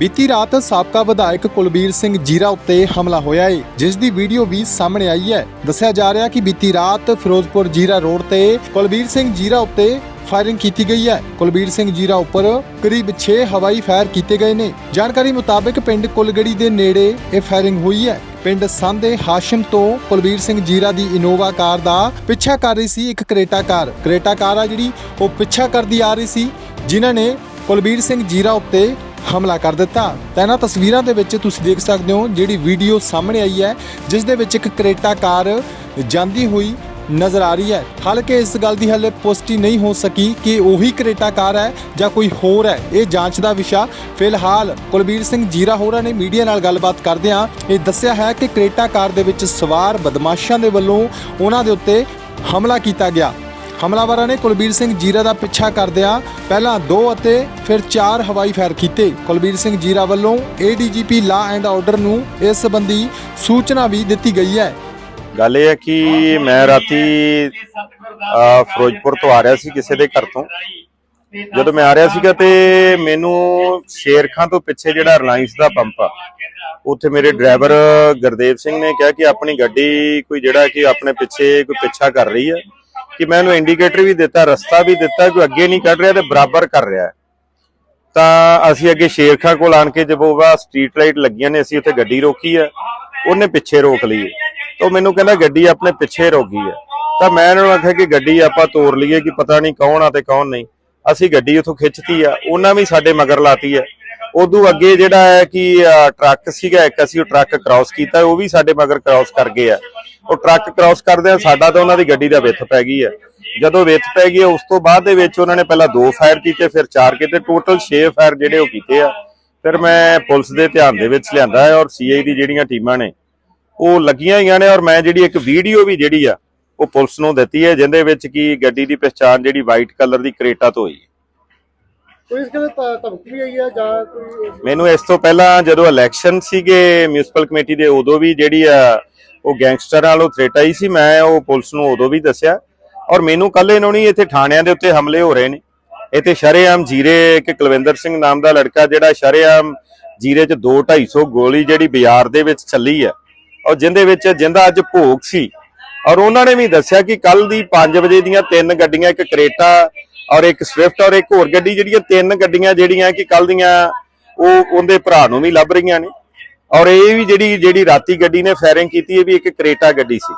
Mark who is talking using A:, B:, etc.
A: ਬੀਤੀ ਰਾਤ ਸਾਬਕਾ ਵਿਧਾਇਕ ਕੁਲਬੀਰ ਸਿੰਘ ਜੀਰਾ ਉੱਤੇ ਹਮਲਾ ਹੋਇਆ ਹੈ ਜਿਸ ਦੀ ਵੀਡੀਓ ਵੀ ਸਾਹਮਣੇ ਆਈ ਹੈ। ਦੱਸਿਆ ਜਾ ਰਿਹਾ ਕਿ ਬੀਤੀ ਰਾਤ ਫਿਰੋਜ਼ਪੁਰ ਜੀਰਾ ਰੋਡ ਤੇ ਕੁਲਬੀਰ ਸਿੰਘ ਜੀਰਾ ਉੱਤੇ ਫਾਇਰਿੰਗ ਕੀਤੀ ਗਈ ਹੈ। ਕੁਲਬੀਰ ਸਿੰਘ ਜੀਰਾ ਉੱਪਰ ਕਰੀਬ 6 ਹਵਾਈ ਫਾਇਰ ਕੀਤੇ ਗਏ ਨੇ। ਜਾਣਕਾਰੀ ਮੁਤਾਬਕ ਪਿੰਡ ਕੁਲਗੜੀ ਦੇ ਨੇੜੇ ਇਹ ਫਾਇਰਿੰਗ ਹੋਈ ਹੈ। ਪਿੰਡ ਸੰਦੇ ਹਾਸ਼ਮ ਤੋਂ ਕੁਲਬੀਰ ਸਿੰਘ ਜੀਰਾ ਦੀ ਇਨੋਵਾ ਕਾਰ ਦਾ ਪਿੱਛਾ ਕਰ ਰਹੀ ਸੀ ਇੱਕ ਕਰੇਟਾ ਕਾਰ। ਕਰੇਟਾ ਕਾਰ ਆ ਜਿਹੜੀ, ਉਹ ਪਿੱਛਾ ਕਰਦੀ ਆ ਰਹੀ ਸੀ, ਜਿਨ੍ਹਾਂ ਨੇ ਕੁਲਬੀਰ ਸਿੰਘ ਜੀਰਾ ਉੱਤੇ ਹਮਲਾ ਕਰ ਦਿੱਤਾ। ਤਾਂ ਇਹਨਾਂ ਤਸਵੀਰਾਂ ਦੇ ਵਿੱਚ ਤੁਸੀਂ ਦੇਖ ਸਕਦੇ ਹੋ ਜਿਹੜੀ ਵੀਡੀਓ ਸਾਹਮਣੇ ਆਈ ਹੈ, ਜਿਸ ਦੇ ਵਿੱਚ ਇੱਕ ਕਰੇਟਾ ਕਾਰ ਜਾਂਦੀ ਹੋਈ ਨਜ਼ਰ ਆ ਰਹੀ ਹੈ। ਹਾਲਾਂਕਿ ਇਸ ਗੱਲ ਦੀ ਹਾਲੇ ਪੁਸ਼ਟੀ ਨਹੀਂ ਹੋ ਸਕੀ ਕਿ ਉਹੀ ਕਰੇਟਾ ਕਾਰ ਹੈ ਜਾਂ ਕੋਈ ਹੋਰ ਹੈ। ਇਹ ਜਾਂਚ ਦਾ ਵਿਸ਼ਾ ਫਿਲਹਾਲ ਕੁਲਬੀਰ ਸਿੰਘ ਜੀਰਾ ਹੋਰਾਂ ਨੇ ਮੀਡੀਆ ਨਾਲ ਗੱਲਬਾਤ ਕਰਦਿਆਂ ਇਹ ਦੱਸਿਆ ਹੈ ਕਿ ਕਰੇਟਾ ਕਾਰ ਦੇ ਵਿੱਚ ਸਵਾਰ ਬਦਮਾਸ਼ਾਂ ਦੇ ਵੱਲੋਂ ਉਹਨਾਂ ਦੇ ਉੱਤੇ ਹਮਲਾ ਕੀਤਾ ਗਿਆ। ਹਮਲਾਵਰਾਂ ਨੇ ਕੁਲਬੀਰ ਸਿੰਘ ਜੀਰਾ ਦਾ ਪਿੱਛਾ ਕਰਦਿਆਂ ਪਹਿਲਾਂ ਦੋ ਅਤੇ ਫਿਰ ਚਾਰ ਹਵਾਈ ਫਾਇਰ ਕੀਤੇ। ਕੁਲਬੀਰ ਸਿੰਘ ਜੀਰਾ ਵੱਲੋਂ ਏਡੀਜੀਪੀ ਲਾ ਐਂਡ ਆਰਡਰ ਨੂੰ ਇਸ ਸੰਬੰਧੀ ਸੂਚਨਾ ਵੀ ਦਿੱਤੀ ਗਈ ਹੈ।
B: ਗੱਲ ਇਹ ਹੈ ਕਿ ਮੈਂ ਰਾਤੀ ਫਿਰੋਜ਼ਪੁਰ ਤੋਂ ਆ ਰਿਹਾ ਸੀ ਕਿਸੇ ਦੇ ਘਰ ਤੋਂ। ਜਦੋਂ ਮੈਂ ਆ ਰਿਹਾ ਸੀਗਾ ਤੇ ਮੈਨੂੰ ਸ਼ੇਰਖਾਂ ਤੋਂ ਪਿੱਛੇ ਜਿਹੜਾ ਰਿਲਾਇੰਸ ਦਾ ਪੰਪ ਆ, ਉੱਥੇ ਮੇਰੇ ਡਰਾਈਵਰ ਗੁਰਦੇਵ ਸਿੰਘ ਨੇ ਕਿਹਾ ਕਿ ਆਪਣੀ ਗੱਡੀ ਕੋਈ ਜਿਹੜਾ ਕਿ ਆਪਣੇ ਪਿੱਛੇ ਕੋਈ ਪਿੱਛਾ ਕਰ ਰਹੀ ਹੈ। ਕਿ ਮੈਂ ਉਹਨੂੰ ਇੰਡੀਕੇਟਰ ਵੀ ਦਿੱਤਾ, ਰਸਤਾ ਵੀ ਦਿੱਤਾ ਕੋਈ ਅੱਗੇ ਨਹੀਂ ਕੱਢ ਰਿਹਾ ਤੇ ਬਰਾਬਰ ਕਰ ਰਿਹਾ ਤਾਂ ਅਸੀਂ ਅੱਗੇ ਸ਼ੇਰਖਾਂ ਕੋਲ ਆਣ ਕੇ ਜਦੋਂ ਸਟਰੀਟ ਲਾਈਟ ਲੱਗੀਆਂ ਨੇ, ਅਸੀਂ ਉੱਥੇ ਗੱਡੀ ਰੋਕੀ ਹੈ, ਉਹਨੇ ਪਿੱਛੇ ਰੋਕ ਲਈ ਤਾਂ ਉਹ ਮੈਨੂੰ ਕਹਿੰਦਾ, ਗੱਡੀ ਆਪਣੇ ਪਿੱਛੇ ਰੁਕ ਗਈ ਹੈ। ਤਾਂ ਮੈਂ ਇਹਨਾਂ ਨੂੰ ਆਖਿਆ ਕਿ ਗੱਡੀ ਆਪਾਂ ਤੋੜ ਲਈਏ ਕਿ ਪਤਾ ਨਹੀਂ ਕੌਣ ਆ ਤੇ ਕੌਣ ਨਹੀਂ। ਅਸੀਂ ਗੱਡੀ ਉੱਥੋਂ ਖਿੱਚਤੀ ਆ, ਉਹਨਾਂ ਵੀ ਸਾਡੇ ਮਗਰ ਲਾਤੀ ਹੈ। ਉਦੋਂ ਅੱਗੇ ਜਿਹੜਾ ਹੈ ਕਿ ਟਰੱਕ ਸੀਗਾ, ਇੱਕ ਅਸੀਂ ਉਹ ਟਰੱਕ ਕ੍ਰਾਸ ਕੀਤਾ, ਉਹ ਵੀ ਸਾਡੇ ਮਗਰ ਕ੍ਰਾਸ ਕਰ ਗਏ ਆ। ਉਹ ਟਰੱਕ ਕ੍ਰਾਸ ਕਰਦੇ ਆ ਸਾਡਾ ਤਾਂ ਉਹਨਾਂ ਦੀ ਗੱਡੀ ਦਾ ਵਿੱਥ ਪੈ ਗਈ ਹੈ ਜਦੋਂ ਵਿੱਥ ਪੈ ਗਈ ਉਸ ਤੋਂ ਬਾਅਦ ਦੇ ਵਿੱਚ ਉਹਨਾਂ ਨੇ ਪਹਿਲਾਂ ਦੋ ਫਾਇਰ ਕੀਤੇ, ਫਿਰ ਚਾਰ ਕੀਤੇ ਟੋਟਲ 6 ਫਾਇਰ ਜਿਹੜੇ ਉਹ ਕੀਤੇ ਆ। ਫਿਰ ਮੈਂ ਪੁਲਿਸ ਦੇ ਧਿਆਨ ਦੇ ਵਿੱਚ ਲਿਆਂਦਾ ਹੈ ਔਰ ਸੀਆਈ ਦੀ ਜਿਹੜੀਆਂ ਟੀਮਾਂ ਨੇ, ਉਹ ਲੱਗੀਆਂ ਹੋਈਆਂ ਨੇ ਔਰ ਮੈਂ ਜਿਹੜੀ ਇੱਕ ਵੀਡੀਓ ਵੀ ਜਿਹੜੀ ਆ, ਉਹ ਪੁਲਿਸ ਨੂੰ ਦਿੱਤੀ ਹੈ ਜਿੰਦੇ ਵਿੱਚ ਕੀ ਗੱਡੀ ਦੀ ਪਛਾਣ ਜਿਹੜੀ ਵਾਈਟ ਕਲਰ ਦੀ ਕਰੇਟਾ ਤੋਂ ਹੋਈ
C: ਕੋਈ ਇਸ ਕਦੇ ਧਮਕੀ ਵੀ ਆਈ ਹੈ ਜਾਂ ਕੋਈ
B: ਮੈਨੂੰ ਇਸ ਤੋਂ ਪਹਿਲਾਂ ਜਦੋਂ ਇਲੈਕਸ਼ਨ ਸੀਗੇ ਮਿਊਨਿਸਪਲ ਕਮੇਟੀ ਦੇ, ਉਦੋਂ ਵੀ ਜਿਹੜੀ ਆ, ਉਹ ਗੈਂਗਸਟਰਾਂ ਵੱਲੋਂ ਥ੍ਰੈਟ ਆਈ ਸੀ, ਮੈਂ ਉਹ ਪੁਲਿਸ ਨੂੰ ਉਦੋਂ ਵੀ ਦੱਸਿਆ। ਔਰ ਮੈਨੂੰ ਕੱਲ ਇਹਨੋਂ ਨਹੀਂ ਇੱਥੇ ਥਾਣਿਆਂ ਦੇ ਉੱਤੇ ਹਮਲੇ ਹੋ ਰਹੇ ਨੇ। ਇੱਥੇ ਸ਼ਰੇਆਮ ਜੀਰੇ, ਇੱਕ ਕੁਲਵਿੰਦਰ ਸਿੰਘ ਨਾਮ ਦਾ ਲੜਕਾ ਜਿਹੜਾ ਸ਼ਰੇਆਮ ਜੀਰੇ 'ਚ 2 250 ਗੋਲੀ ਜਿਹੜੀ ਬਾਜ਼ਾਰ ਦੇ ਵਿੱਚ ਚੱਲੀ ਹੈ ਔਰ ਜਿੰਦੇ ਵਿੱਚ ਜਿੰਦਾ ਅੱਜ ਭੋਗ ਸੀ। ਔਰ ਉਹਨਾਂ ਨੇ ਵੀ ਦੱਸਿਆ ਕਿ ਕੱਲ ਦੀ 5 ਵਜੇ ਦੀਆਂ ਤਿੰਨ ਗੱਡੀਆਂ, ਇੱਕ ਕਰੇਟਾ ਔਰ ਇੱਕ ਸਵਿਫਟ ਔਰ ਇੱਕ ਹੋਰ ਗੱਡੀ ਜਿਹੜੀਆਂ ਤਿੰਨ ਗੱਡੀਆਂ ਜਿਹੜੀਆਂ ਕਿ ਕੱਲ ਦੀਆਂ ਉਹ ਉਹਦੇ ਭਰਾ ਨੂੰ ਵੀ ਲੱਭ ਰਹੀਆਂ ਨੇ। ਔਰ ਇਹ ਵੀ ਜਿਹੜੀ ਜਿਹੜੀ ਰਾਤੀ ਗੱਡੀ ਨੇ ਫਾਇਰਿੰਗ ਕੀਤੀ, ਇਹ ਵੀ ਇੱਕ ਕਰੇਟਾ ਗੱਡੀ ਸੀ।